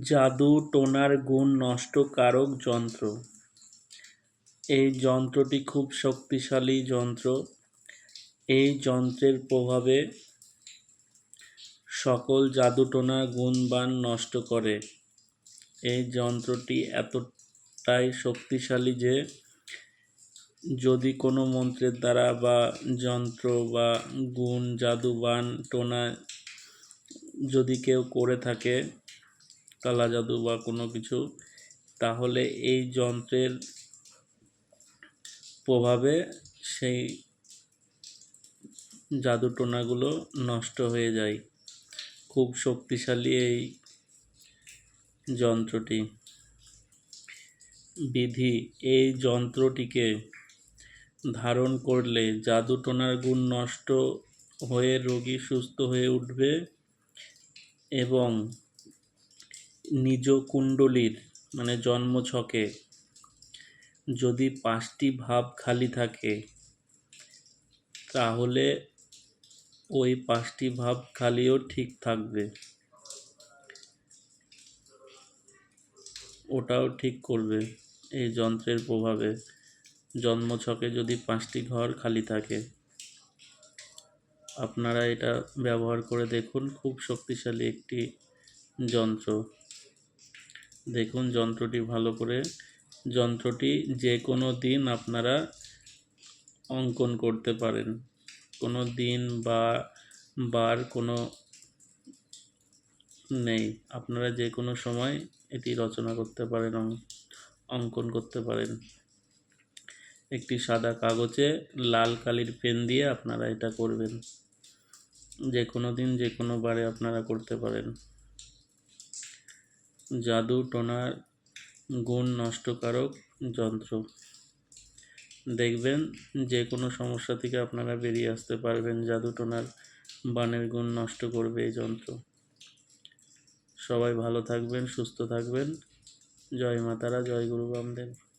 জাদু টোনার গুণ নষ্টকারক যন্ত্র। এই যন্ত্রটি খুব শক্তিশালী যন্ত্র। এই যন্ত্রের প্রভাবে সকল জাদুটোনার গুণবান নষ্ট করে। এই যন্ত্রটি এতটাই শক্তিশালী যে, যদি কোনো মন্ত্রের দ্বারা বা যন্ত্র বা গুণ জাদুবান টোনা যদি কেউ করে থাকে কালা জাদু বা কোনো কিছু, তাহলে এই যন্ত্রের প্রভাবে সেই জাদু টোনাগুলো নষ্ট হয়ে যায়। খুব শক্তিশালী এই যন্ত্রটি। বিধি, এই যন্ত্রটিকে ধারণ করলে জাদু টোনার গুণ নষ্ট হয়ে রোগী সুস্থ হয়ে উঠবে এবং নিজ কুণ্ডলীর মানে জন্মছকে, যদি পাঁচটি ভাব খালি থাকে, তাহলে ওই পাঁচটি ভাব খালিও ঠিক থাকবে। ওটাও ঠিক করবে এই যন্ত্রের প্রভাবে। জন্মছকে যদি পাঁচটি ঘর খালি থাকে, আপনারা এটা ব্যবহার করে দেখুন, খুব শক্তিশালী একটি যন্ত্র। দেখুন যন্ত্রটি ভালো করে। যন্ত্রটি যে কোনো দিন আপনারা অঙ্কন করতে পারেন। কোনো দিন বা বার কোনো নেই। আপনারা যে কোনো সময় এটি রচনা করতে পারেন অঙ্কন করতে পারেন। একটি সাদা কাগজে লাল কালির পেন দিয়ে আপনারা এটা করবেন। যে কোনো দিন যে কোনো বারে আপনারা করতে পারেন। জাদু টোনার গুণ নষ্টকারক যন্ত্র। দেখবেন যে কোনো সমস্যা থেকে আপনারা বেরিয়ে আসতে পারবেন, জাদু টোনার বানের গুণ নষ্ট করবে এই যন্ত্র। সবাই ভালো থাকবেন, সুস্থ থাকবেন। জয় মাতারা, জয় গুরু বামদেব।